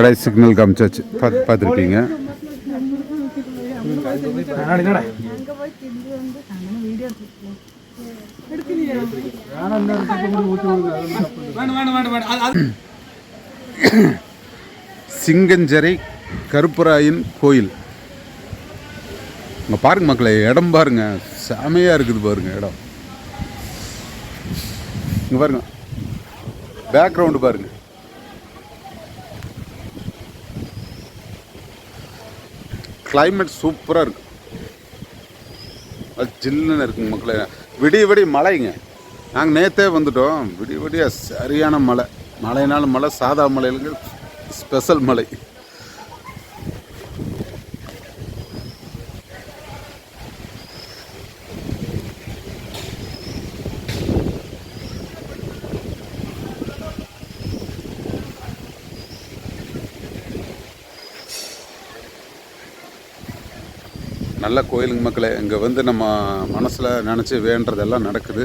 கடை சிக்னல் காமிச்சாச்சு. பார்த்து பார்த்துருப்பீங்க. சிங்கஞ்சரை கருப்பராயன் கோயில். இங்கே பாருங்க மக்களை இடம் பாருங்க. செமையாக இருக்குது பாருங்க இடம். இங்கே பாருங்க. பேக்ரவுண்டு பாருங்கள் கிளைமேட் சூப்பராக இருக்கு. அது ஜில்லுன்னு இருக்குங்க மக்களே. விடிய விடிய மழைங்க. நாங்கள் நேற்றே வந்துட்டோம். விடிய விடிய சரியான மழை. மழைனாலும் மழை சாதா மழையிலுங்க ஸ்பெஷல் மலை நல்ல கோயிலுங்க மக்களே இங்கே வந்து நம்ம மனசில் நினச்சி வேண்டுறதெல்லாம் நடக்குது.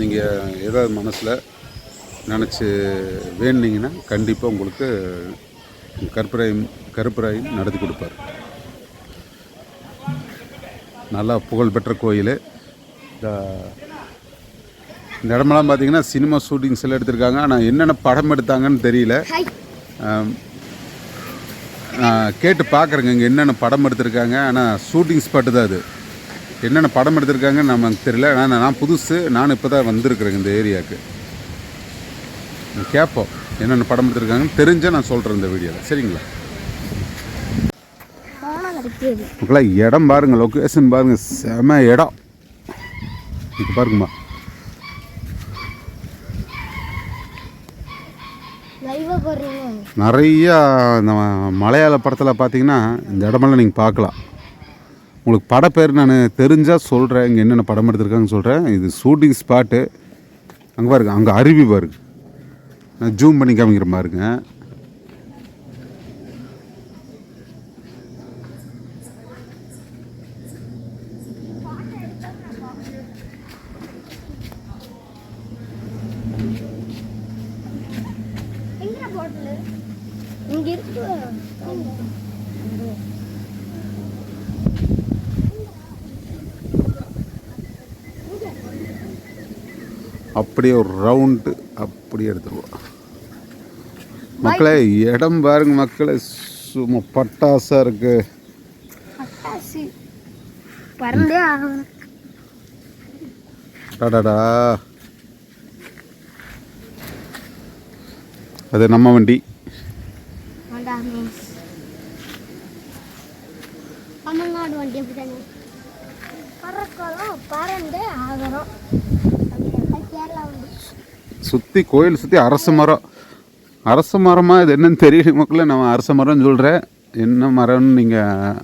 நீங்கள் ஏதாவது மனசில் நினச்சி வேண்டிங்கன்னா கண்டிப்பாக உங்களுக்கு கருப்பராயம் கருப்பராயம் நடத்தி கொடுப்பார். நல்லா புகழ்பெற்ற கோயில். இந்த இந்த இடமெல்லாம் பார்த்தீங்கன்னா சினிமா ஷூட்டிங்ஸ் எல்லாம் எடுத்திருக்காங்க. ஆனால் என்னென்ன படம் எடுத்தாங்கன்னு தெரியல. கேட்டு பார்க்குறேங்க. இங்கே என்னென்ன படம் எடுத்திருக்காங்க. ஆனால் ஷூட்டிங் ஸ்பாட்டு தான் அது. என்னென்ன படம் எடுத்திருக்காங்கன்னு நமக்கு தெரியல. ஆனால் நான் புதுசு. நான் இப்போ தான் வந்திருக்கிறேங்க இந்த ஏரியாவுக்கு. கேட்போம் என்னென்ன படம் எடுத்திருக்காங்கன்னு தெரிஞ்சால் நான் சொல்கிறேன் இந்த வீடியோவில் சரிங்களா? மக்களா இடம் பாருங்க லொக்கேஷன் பாருங்க. செம இடம். இது பாருங்கம்மா. நிறையா இந்த மலையாள படத்தில் பார்த்தீங்கன்னா இந்த இடமெல்லாம் நீங்கள் பார்க்கலாம். உங்களுக்கு பட பேர் நான் தெரிஞ்சால் சொல்கிறேன் இங்கே என்னென்ன படம் எடுத்திருக்காங்கன்னு சொல்கிறேன் இது ஷூட்டிங் ஸ்பாட்டு. அங்கே பாருங்க அங்கே அருவி பாருங்க. நான் ஜூம் பண்ணி காமிக்கிற பாருங்க. அப்படியே ஒரு ரவுண்டு அப்படியே எடுத்துருவோம். மக்களே இடம் பாருங்க மக்களே சும்மா பட்டாசு ஆகணும் டாடாடா அது நம்ம வண்டி. தமிழ்நாடு வண்டி அப்படிதானே? பறக்கலாம் பறந்தே ஆகிறோம் சுற்றி கோயில் சுற்றி அரச மரம். அரச மரமாக இது என்னன்னு தெரியல மக்களே நான் அரச மரம்னு சொல்கிறேன் என்ன மரம்னு நீங்கள்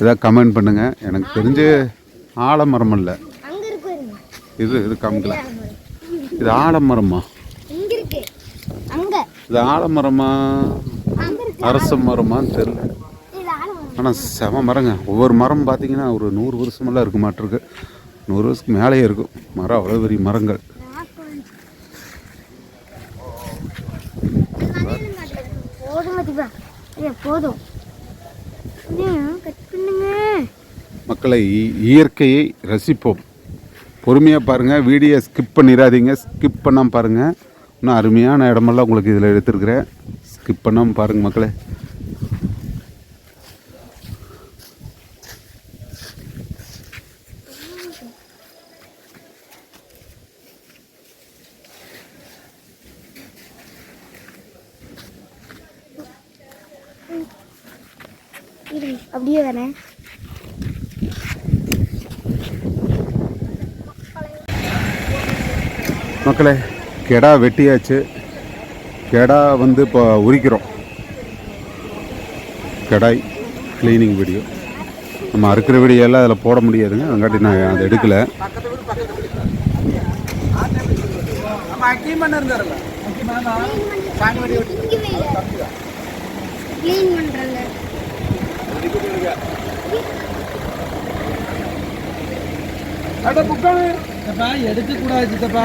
எதாவது ஏதாவது கமெண்ட் பண்ணுங்கள் எனக்கு தெரிஞ்சு ஆலமரம் இல்லை. இது இது காமிக்கலாம் இது ஆலமரமா? இது ஆலமரமா? அரச மரமான்னு தெரியல. ஆனால் செம மரங்க. ஒவ்வொரு மரம் பார்த்தீங்கன்னா ஒரு நூறு வருஷமெல்லாம் இருக்க மாட்டிருக்கு. நூறு வருஷத்துக்கு மேலேயே இருக்கும். மரம் அவ்வளோ பெரிய மரங்கள். போதும் மக்களை இ- இயற்கையை ரசிப்போம். பொறுமையாக பாருங்கள் வீடியோ ஸ்கிப் பண்ணிடாதீங்க. ஸ்கிப் பண்ணாமல் பாருங்கள் இன்னும் அருமையான இடமெல்லாம் உங்களுக்கு இதில் எடுத்துருக்குறேன். ஸ்கிப் பண்ணாமல் பாருங்கள் மக்களே. இரு அப்படியே வரேன் மக்களே கெடா வெட்டியாச்சு. கெடா வந்து இப்போ உரிக்கிறோம். கெடாய் க்ளீனிங் வீடியோ நம்ம அறுக்கிற வீடியோ எல்லாம் அதில் போட முடியாதுங்க. அதுங்காட்டி நான் அதை எடுக்கலை. நம்ம அக்கீமன் இருந்தாருல்ல. க்ளீன் பண்றாங்க. எடுக்க கூடாது சித்தப்பா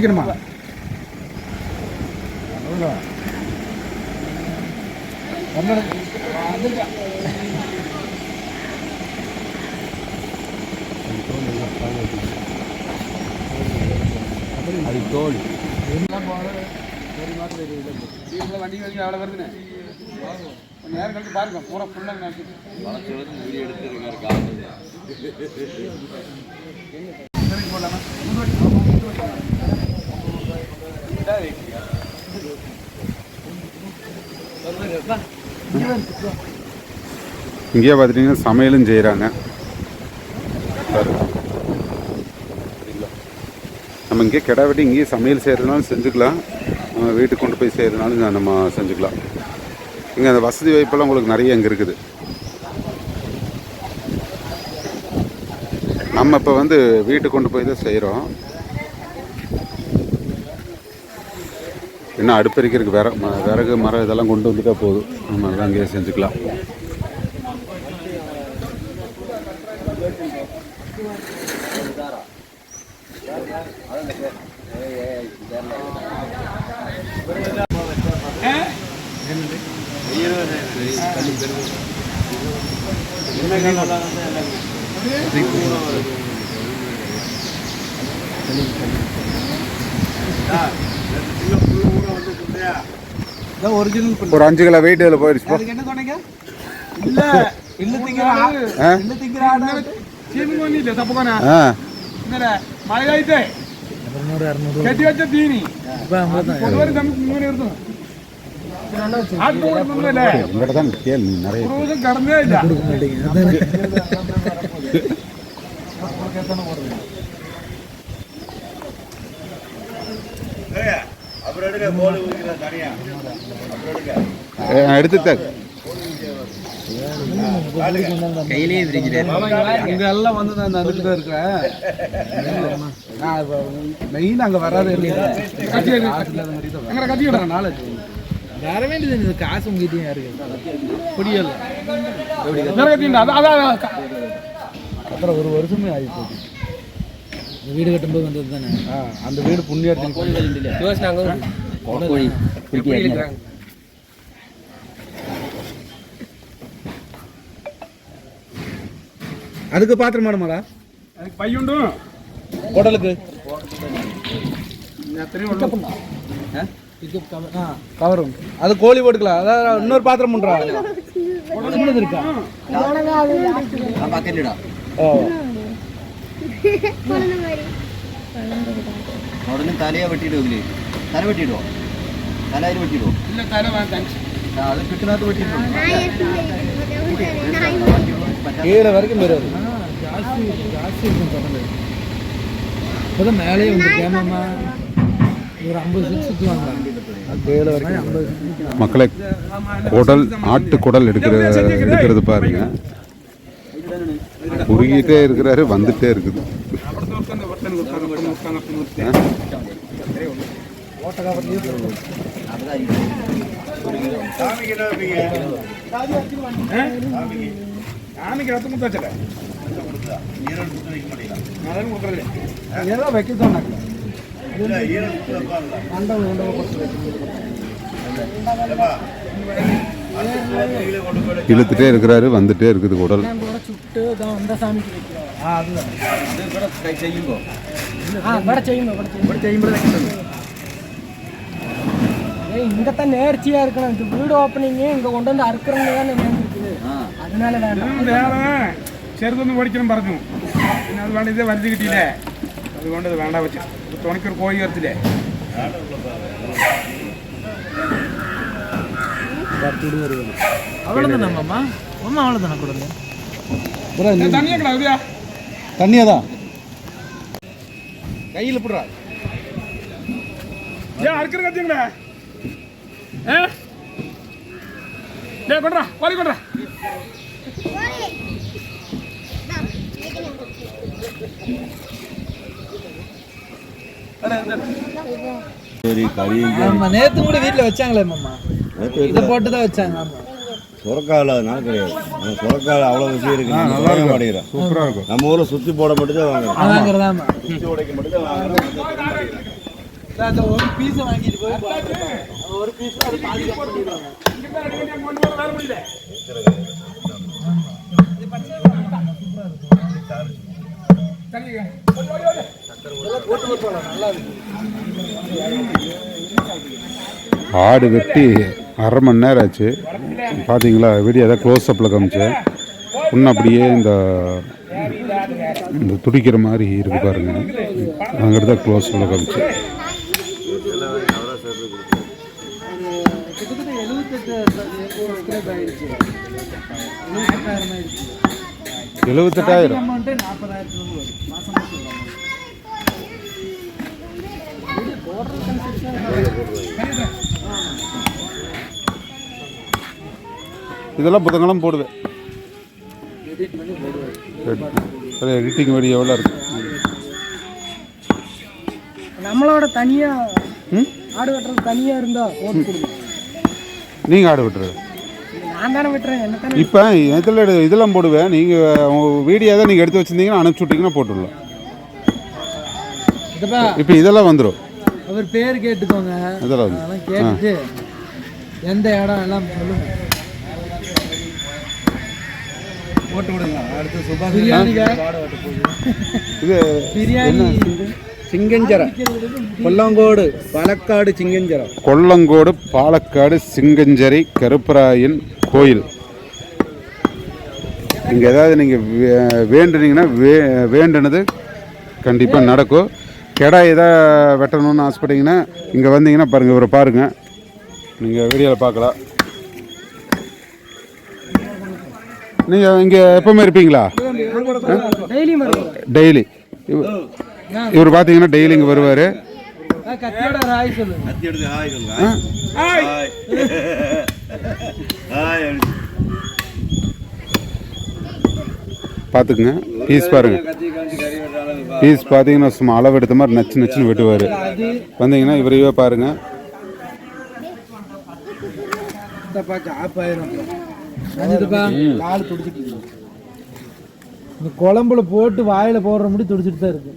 குடிக்கணுமா? வண்டி வரைக்கும் அவ்வளோ வருதுண்ணே நேரம் கழிச்சு பாருங்க பூரா ஃபுல்லாக நினைச்சிட்டு இங்கேயே பார்த்துட்டிங்கன்னா சமையலும் செய்கிறாங்க நம்ம இங்கே கிடா வெட்டி இங்கேயே சமையல் செய்கிறதுனாலும் செஞ்சுக்கலாம். நம்ம வீட்டுக்கு கொண்டு போய் செய்கிறதுனாலும் நம்ம செஞ்சுக்கலாம். இங்கே அந்த வசதி வாய்ப்பெல்லாம் உங்களுக்கு நிறைய இங்கே இருக்குது. நம்ம இப்போ வந்து வீட்டுக்கு கொண்டு போய் தான் செய்கிறோம் இன்னும் அடுப்பெரிக்கிறதுக்கு விற விறகு மரம் இதெல்லாம் கொண்டு வந்துட்டா போதும். நம்ம அதெல்லாம் அங்கேயே செஞ்சுக்கலாம். என்ன ஒரு அஞ்சு கிலோ வெயிட் இதில் போயிடுச்சு போ. அதுக்கு என்ன சொன்னீங்க? இல்ல இல்ல திங்கிற ஆ? இல்ல திங்கிற கேள் நீ நிறைய రోజు கடந்தே இல்ல ஏ, எடுத்துட்டேன் அங்க எல்லாம் வந்து நான் அதுக்கு தான் இருக்கிறேன் மெயின் அங்க வராது இல்லையா? கத்தி எடு. இல்லாத மாதிரி தான் எங்கட கத்தி விடுறேன் நாலேஜ் வர வேண்டியது காசு உங்ககிட்டயும் இருக்கு? புரியல. அதான் அப்புறம் ஒரு வருஷமே ஆகி போச்சு. வீடு கட்டும்போது வந்தது தானே? அந்த வீடு புண்ணியத்தில் அதுக்கு பாத்திரம் மேடமாடா அதுக்கு பையுண்டு குடலுக்கு. இது கவர் ஆ? கவரும் அது கோழி போட்டுக்கலாம். அதாவது இன்னொரு பாத்திரம் பண்றா சின்னது இருக்கா? ஓ. குழந்தை மாதிரி ഉടനെ തലയെ വെട്ടിയിടുമില്ലേ തല വെട്ടിയിടുവോ തല അതിൽ വെട്ടിയിടുവോ இல்ல தலை வேண்டாம் ആ, അത് കിട്ടുന്നത് വെട്ടിയിടുവോ நாய் எப்படி நாய் கீழே வரைக்கும் வராது ஜாஸ்தி ஜாஸ்தி இருக்கும் தொடர்ந்து இப்போதான் மேலேயே வந்து கேமமா ஒரு ஐம்பது சுற்று சுற்றுவாங்க கீழே வரைக்கும் ஐம்பது மக்களை குடல் ஆட்டு குடல் எடுக்கிற எடுக்கிறது பாருங்க குறுகிட்டே இருக்கிறாரு வந்துட்டே இருக்குது மண்டபம் மண்டபம் கொடுத்து இழுத்துட்டே இருக்கிறாரு வந்துட்டே இருக்குது குடல் சுட்டு தான் வந்தால் சாமிக்கு வைக்கிறோம் ஆ அதுதான் ഇത് ഇവിടെ ചെയ്യുമ്പോൾ ஆ ഇവിടെ ചെയ്യുന്നു ഇവിടെ ചെയ്യുന്നു ഇവിടെ ചെയ്യുമ്പോഴേ കിട്ടുന്നു ஏய் இங்கே தான் நேர்ச்சியாக இருக்கணும் இந்த வீடு ஓப்பனிங்கு இங்கே கொண்டு வந்து அறுக்கிறவங்க தானே நேர்ந்துருக்குது அதனால வேண்டாம் വേറെ ചെറുതൊന്ന് മേടിക്കണം പറഞ്ഞു പിന്നെ അത് വേണ്ട ഇതേ വലുത് കിട്ടിയില്ലേ അതുകൊണ്ട് ഇത് വേണ്ട വെച്ചു തുണക്കൊരു കോഴി വരത്തില്ലേ அவ்வளோதானே மாமா மாமா அவ்வளோதானே கொடுங்க தண்ணியாக்கடா அப்படியா தண்ணியா தான் கையில் போடுறா. ஏன் அறுக்கிற கத்திங்களா ஏ? டே கொண்டா கோழி கொண்டா ஆமா நேத்து கூட வீட்ல வச்சாங்களே மாமா. இதை போட்டு தான் வச்சாங்க ஆமா. சுரக்காயில் அதனால கிடையாது. நம்ம சுரக்காயில் அவ்வளோ விஷயம் இருக்கு. நம்ம வாங்க மாட்டேங்கிறோம் சூப்பராக இருக்கும். நம்ம ஊரில் சுற்றி போட மட்டும் தான் வாங்குறோம் சுற்றி உடைக்க மட்டும் தான் வாங்குறோம் ஒரு பீஸ் வாங்கிட்டு போய் ஒரு பீஸ் அது பாதுகாப்பு பண்ணிடுவாங்க ஆடு வெட்டி அரை மணி நேரம் ஆச்சு. பார்த்தீங்களா வீடியோ ஏதாவது க்ளோஸ் அப்பில் காமிச்சேன் இன்னும் அப்படியே இந்த இந்த துடிக்கிற மாதிரி இருக்கு பாருங்க. அங்கிட்டு தான் க்ளோஸ் அப்பில் காமிச்சேன் எழுபத்தெட்டாயிரம் ஆயிடுச்சு இதெல்லாம் புத்தகங்களும் போடுவேன் அது எடிட்டிங் எவ்வளோ இருக்கு? நம்மளோட தனியா ம்? ஆடு வெட்டுறது தனியா இருந்தா போட்டு கொடுங்க. நீங்கள் ஆடு விட்டுறது? நான் தானே வெட்டுறேன் இப்போ இதில் இதெல்லாம் போடுவேன். நீங்கள் உங்கள் வீடியோ தான் நீங்கள் எடுத்து வச்சிருந்தீங்கன்னா அனுப்பிச்சி விட்டீங்கன்னா போட்டுடலாம். இப்போ இதெல்லாம் வந்துடும் அவர் பேர் கேட்டுக்கோங்க. இதெல்லாம் கேட்டுட்டு எந்த இடம் எல்லாம் சொல்லுங்க. போட்டு விடுங்க. அடுத்து சுபாஷ் பிரியாணிங்க. இது பிரியாணி. சிங்கஞ்சர கொல்லங்கோடு பாலக்காடு சிங்கஞ்சர கொல்லங்கோடு பாலக்காடு சிங்கஞ்சேரி கருப்பராயன் கோயில். இங்கே ஏதாவது நீங்கள் வேண்டுனீங்கன்னா வே வேண்டுனது கண்டிப்பாக நடக்கும். கெடா எதாவது வெட்டணும்னு ஆசைப்பட்டீங்கன்னா இங்கே வந்தீங்கன்னா பாருங்கள் இவரை பாருங்கள் நீங்கள் வீடியோவில் பார்க்கலாம். நீங்கள் இங்கே எப்பவுமே இருப்பீங்களா? டெய்லி இவர் பார்த்தீங்கன்னா டெய்லி இங்கே வருவார். பார்த்துக்குங்க பீஸ் பாருங்கள் பீஸ் பார்த்தீங்கன்னா சும்மா அளவு எடுத்த மாதிரி நச்சு நச்சுன்னு வெட்டுவார். வந்தீங்கன்னா இவரையே பாருங்கள் துடிச்சிட்டு இருக்கு. இந்த குழம்புல போட்டு வாயில போடுற முடி துடிச்சிட்டு தான் இருக்கு.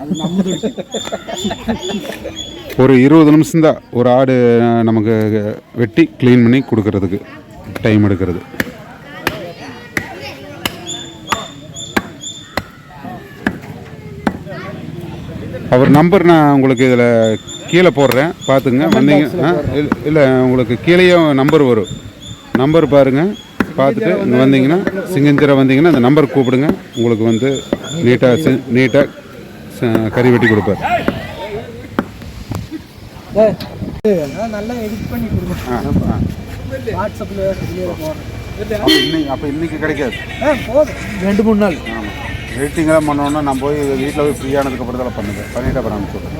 அது நம்ம துடிச்சு. ஒரு இருபது நிமிஷம்தான் ஒரு ஆடு நமக்கு வெட்டி க்ளீன் பண்ணி கொடுக்கறதுக்கு டைம் எடுக்கிறது. அவர் நம்பர் நான் உங்களுக்கு இதில் கீழே போடுறேன். பார்த்துங்க வந்தீங்க. இல்லை உங்களுக்கு கீழேயும் நம்பர் வரும். நம்பர் பாருங்கள் பார்த்துட்டு இங்கே வந்தீங்கன்னா சிங்கஞ்சரை வந்தீங்கன்னா அந்த நம்பர் கூப்பிடுங்க. உங்களுக்கு வந்து நீட்டாக நீட்டாக கறி வெட்டி கொடுப்பார். அப்போ இன்னைக்கு கிடைக்காது. ரெண்டு மூணு நாள். ஆமாம் எடிட்டிங்கெல்லாம் பண்ணோன்னா நான் போய் வீட்டில் போய் ஃப்ரீயானதுக்கு அப்புறம் தான் பண்ணுவேன். பண்ணிட்டு அப்புறம் அனுப்பிச்சுடுறேன்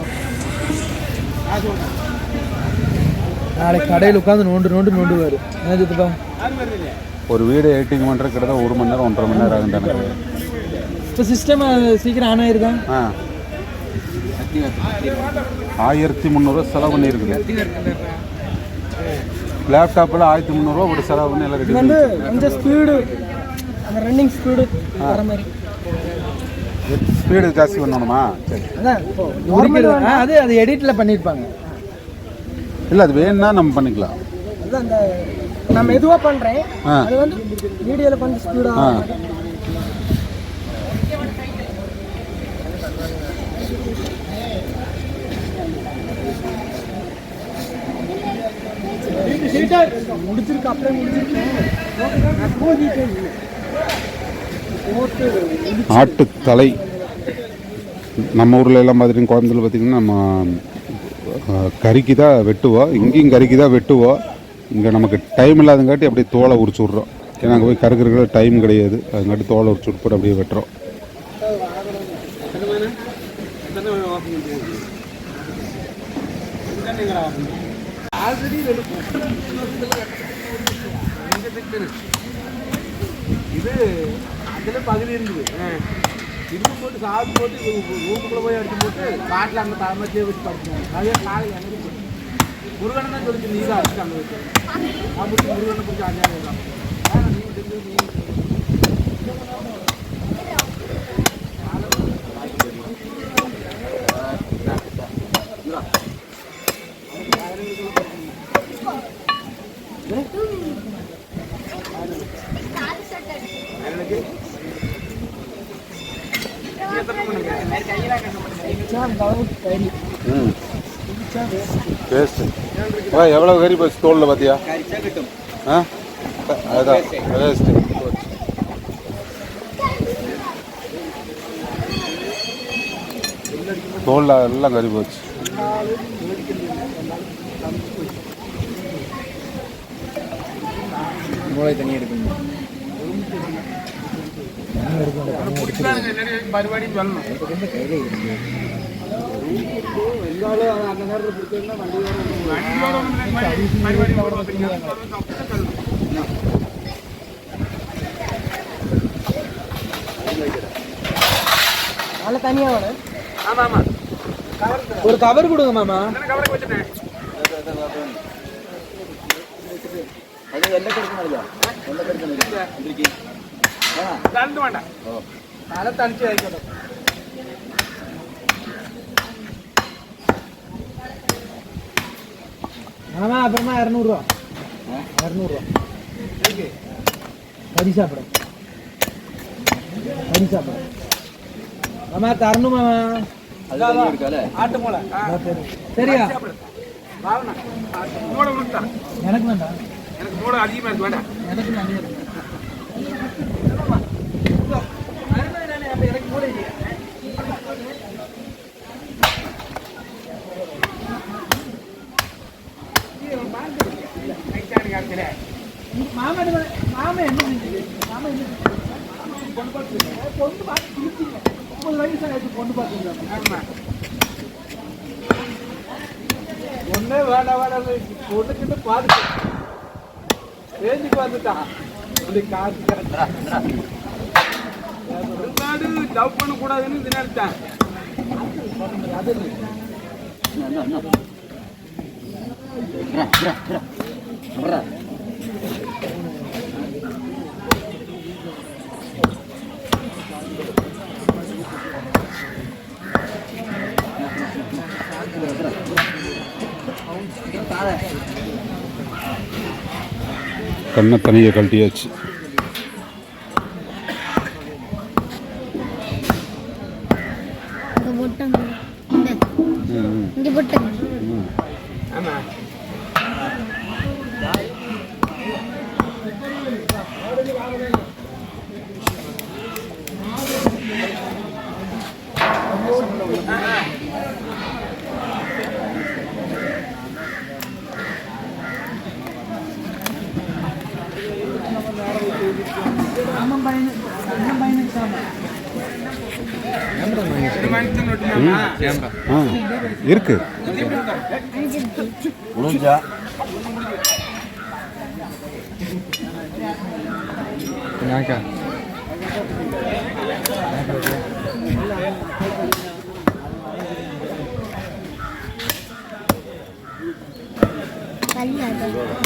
நாளைக்கு கடையில் உட்காந்து நோண்டு நோண்டு நோண்டுவார். என்னதுப்பா ஒரு வீடு எடிட்டிங் பண்ணுறது கிட்டத்தட்ட ஒரு மணி நேரம் ஒன்றரை மணி நேரம் ஆகும் எனக்கு இப்போ சிஸ்டம் சீக்கிரம் ஆன் ஆயிருக்கா? ஆ. ஆயிரத்தி முந்நூறுவா செலவு பண்ணியிருக்குது. லேப்டாப்பில் ஆயிரத்தி முந்நூறுரூவா ஒரு செலவு பண்ணி எல்லாம் ரெடி வந்து கொஞ்சம் ஸ்பீடு அந்த ரன்னிங் ஸ்பீடு வர மாதிரி. ஸ்பீடு ஜாஸ்தி பண்ணணுமா? சரி. அதான் அது அது எடிட்டில் பண்ணியிருப்பாங்க. இல்லை அது வேணும்னா நம்ம பண்ணிக்கலாம். அதான் அந்த நான் மெதுவாக பண்ணுறேன். அது வந்து வீடியோவில் கொஞ்சம் ஸ்பீடாக முடிச்சிருக்கு அப்படியே முடிச்சிருக்கேன். ஆட்டுத்தலை நம்ம ஊரில் எல்லாம் பார்த்துட்டிங்க கோயம்புத்தூர் பார்த்திங்கன்னா நம்ம கறிக்கு தான் வெட்டுவோம் இங்கேயும் கறிக்கு தான் வெட்டுவோம் இங்கே நமக்கு டைம் இல்லாதங்காட்டி அப்படியே தோலை உரிச்சு விட்றோம். ஏன்னா அங்கே போய் கறக்குறதுக்கு டைம் கிடையாது. அதுங்காட்டி தோலை உரிச்சு விட்டு அப்படியே வெட்டுறோம். இது அதில் பகுதி இருந்தது. இரும்பு போட்டு சாப்பிட்டு போட்டு ரூமுக்குள்ளே போய் அடிச்சு போட்டு காட்டில் அங்கே தலைமத்தியே வச்சு படுத்துனாங்க அதே காலை எனக்கு போட்டு முருகனை தான் சொல்லிச்சு நீ தான் அடிச்சு அங்கே வச்சு அப்படி முருகனை பிடிச்சி அஞ்சாங்க தான் நீ தெரிஞ்சு நீ ம் பேஸ்ட்டு ஆ எவ்வளோ கறி பஸ் தோலில் பார்த்தியா கரிச்சா கிட்டும் ஆ அதான் வேஸ்ட்டு தோலில் எல்லாம் கறி போச்சு மூளை தண்ணி எடுக்கணும் പരിപാടി சொல்லணும் நல்ல தனியா வேணும் ஆமா ஆமா ஒரு கவர் கொடுங்க மாமா கவலை வச்சுட்டேன் അത് എല്ലാം കിടക്കണല്ലോ എല്ലാം കിടക്കണില്ല എന്തിരിക്കും ആ രണ്ട് വേണ്ട തല തണിച്ച് കഴിക്കട്ടെ ஆமாம் அப்புறமா இரநூறுவா இரநூறுவா கறி சாப்பிடும் கறி சாப்பிடும் மாமா தரணும் மாமா ஆட்டு போல சரியா எனக்கு வேண்டாம் எனக்கு மூட அதிகமாக இருக்கு வேண்டாம் எனக்கு நான் ஒன்னே வேட வேட பொண்ணுக்கிட்ட பாரு ரேஞ்சுக்கு வந்துட்டான் அப்படி காசு இருந்தாடு லவ் பண்ணக்கூடாதுன்னு இது நினைச்சேன் கண்ணை தனியை கழட்டியாச்சு. அண்ணன் பையனுக்கு அண்ணன்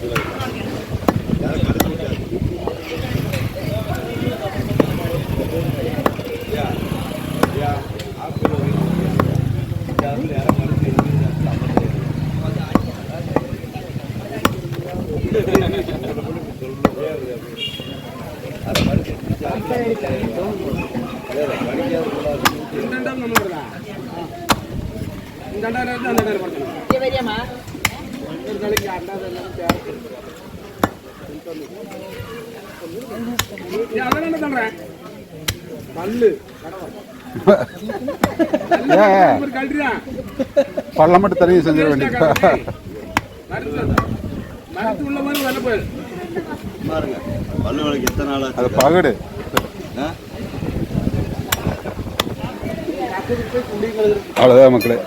ரெண்டு மணிக்கு தான் இந்த ரெண்டாவது எடுத்து அந்த ரெண்டாவது படுத்தணும் ஒரு நாளைக்கு ரெண்டாவது எல்லாம் தேவைப்படும் அதான் என்ன பள்ளம் மட்டும் தனியாக செஞ்சிட? அது பகடு? அவ்வளோதான் மக்களே.